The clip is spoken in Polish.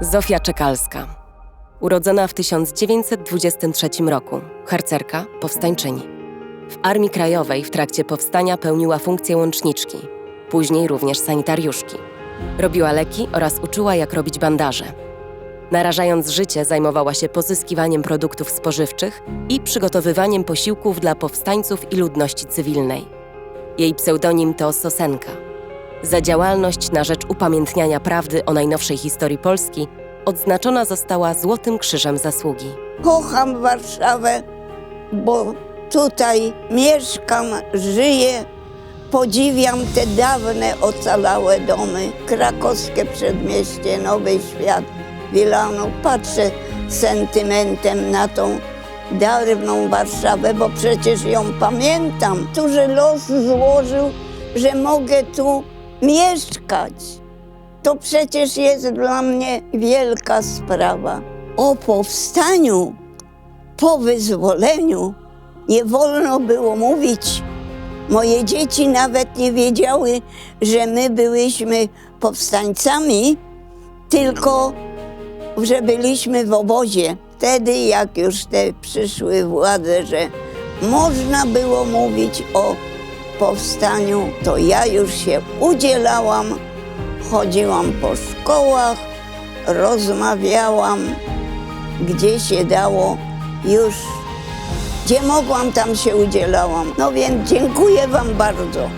Zofia Czekalska. Urodzona w 1923 roku, harcerka, powstańczyni. W Armii Krajowej w trakcie powstania pełniła funkcję łączniczki, później również sanitariuszki. Robiła leki oraz uczyła, jak robić bandaże. Narażając życie, zajmowała się pozyskiwaniem produktów spożywczych i przygotowywaniem posiłków dla powstańców i ludności cywilnej. Jej pseudonim to Sosenka. Za działalność na rzecz upamiętniania prawdy o najnowszej historii Polski odznaczona została Złotym Krzyżem Zasługi. Kocham Warszawę, bo tutaj mieszkam, żyję. Podziwiam te dawne, ocalałe domy. Krakowskie przedmieście, Nowy Świat, Wilanów. Patrzę sentymentem na tą dawną Warszawę, bo przecież ją pamiętam. Że los złożył, że mogę tu mieszkać. To przecież jest dla mnie wielka sprawa. O powstaniu, po wyzwoleniu nie wolno było mówić. Moje dzieci nawet nie wiedziały, że my byłyśmy powstańcami, tylko że byliśmy w obozie. Wtedy, jak już te przyszły władze, że można było mówić o powstaniu, to ja już się udzielałam chodziłam po szkołach, rozmawiałam, gdzie się dało, już gdzie mogłam, tam się udzielałam. No więc dziękuję Wam bardzo.